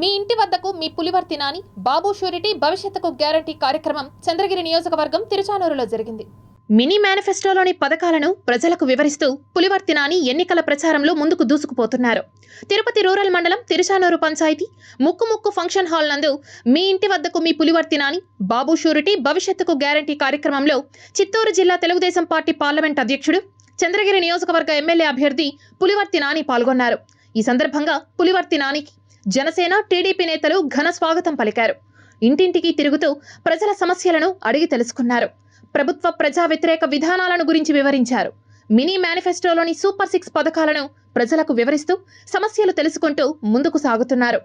మీ ఇంటి వద్దకు మీ పులివర్తి నాని బాబు షూరిటీ భవిష్యత్తుకు గ్యారంటీ కార్యక్రమం చంద్రగిరి నియోజకవర్గం తిరుచానూరులో జరిగింది. మినీ మేనిఫెస్టోలోని పథకాలను ప్రజలకు వివరిస్తూ పులివర్తి నాని ఎన్నికల ప్రచారంలో ముందుకు దూసుకుపోతున్నారు. తిరుపతి రూరల్ మండలం తిరుచానూరు పంచాయతీ ముక్కు ముక్కు ఫంక్షన్ హాల్ నందు మీ ఇంటి వద్దకు మీ పులివర్తి నాని బాబు షూరిటీ భవిష్యత్తుకు గ్యారంటీ కార్యక్రమంలో చిత్తూరు జిల్లా తెలుగుదేశం పార్టీ పార్లమెంట్ అధ్యక్షుడు చంద్రగిరి నియోజకవర్గ ఎమ్మెల్యే అభ్యర్థి పులివర్తి నాని పాల్గొన్నారు. ఈ సందర్భంగా పులివర్తి నానికి జనసేన టీడీపీ నేతలు ఘన స్వాగతం పలికారు. ఇంటింటికి తిరుగుతూ ప్రజల సమస్యలను అడిగి తెలుసుకున్నారు. ప్రభుత్వ ప్రజా వ్యతిరేక విధానాలను గురించి వివరించారు. మినీ మేనిఫెస్టోలోని సూపర్ సిక్స్ పథకాలను ప్రజలకు వివరిస్తూ సమస్యలు తెలుసుకుంటూ ముందుకు సాగుతున్నారు.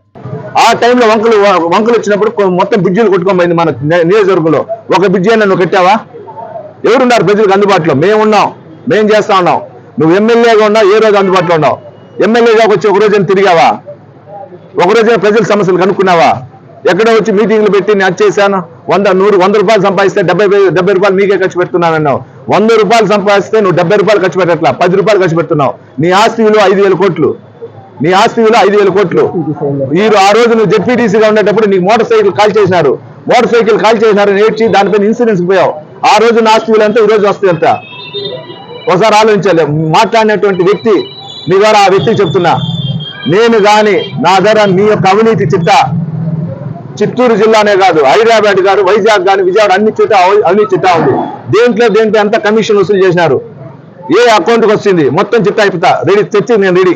ఆ టైంలో వంకలు వంకలు వచ్చినప్పుడు మొత్తం బ్రిడ్జిలు కొట్టుకోమైంది మన నియోజకవర్గంలో. ఒక బ్రిడ్జి అయినా నువ్వు కట్టావా? ఎవరున్నారు ప్రజలకు అందుబాటులో? మేము ఉన్నాం. మేము చేస్తా ఉన్నాం. నువ్వు ఎమ్మెల్యేగా ఉన్నావు ఏ రోజు అందుబాటులో ఉన్నావు? ఎమ్మెల్యేగా వచ్చి ఒక రోజు తిరిగావా? ఒకరోజే ప్రజల సమస్యలు కనుక్కున్నావా? ఎక్కడో వచ్చి మీటింగ్లు పెట్టి నేను చేశాను? వంద నూరు వంద రూపాయలు సంపాదిస్తే డెబ్బై డెబ్బై రూపాయలు మీకే ఖర్చు పెడుతున్నానన్నావు. వంద రూపాయలు సంపాదిస్తే నువ్వు డెబ్బై రూపాయలు ఖర్చు పెట్టట్లా? పది రూపాయలు ఖర్చు పెడుతున్నావు. నీ ఆస్తి విలువ ఐదు వేల కోట్లు. నీ ఆస్తి విలువ ఐదు వేల కోట్లు. ఈ ఆ రోజు నువ్వు జెడ్పీటీసీగా ఉండేటప్పుడు నీకు మోటార్ సైకిల్ కాల్ చేసినారు. మోటార్ సైకిల్ కాల్ చేసినారు నేర్చి దానిపైన ఇన్సూరెన్స్ పోయావు. ఆ రోజు నా ఆస్తి విలువ ఎంత? ఈ రోజు వస్తుంది ఎంత? ఒకసారి ఆలోచించాలి. మాట్లాడినటువంటి వ్యక్తి మీ ద్వారా ఆ వ్యక్తికి చెప్తున్నా. నేను గాని నా ధర మీ యొక్క అవినీతి చిత్త చిత్తూరు జిల్లానే కాదు హైదరాబాద్ గారు వైజాగ్ కానీ విజయవాడ అన్ని చిట్టా అవినీతి చిట్ట ఉంది. దేంట్లో దేంట్లో ఎంత కమిషన్ వసూలు చేసినారు? ఏ అకౌంట్కి వచ్చింది? మొత్తం చిత్తా అయిపోతా. రెడీ తెచ్చి నేను రెడీ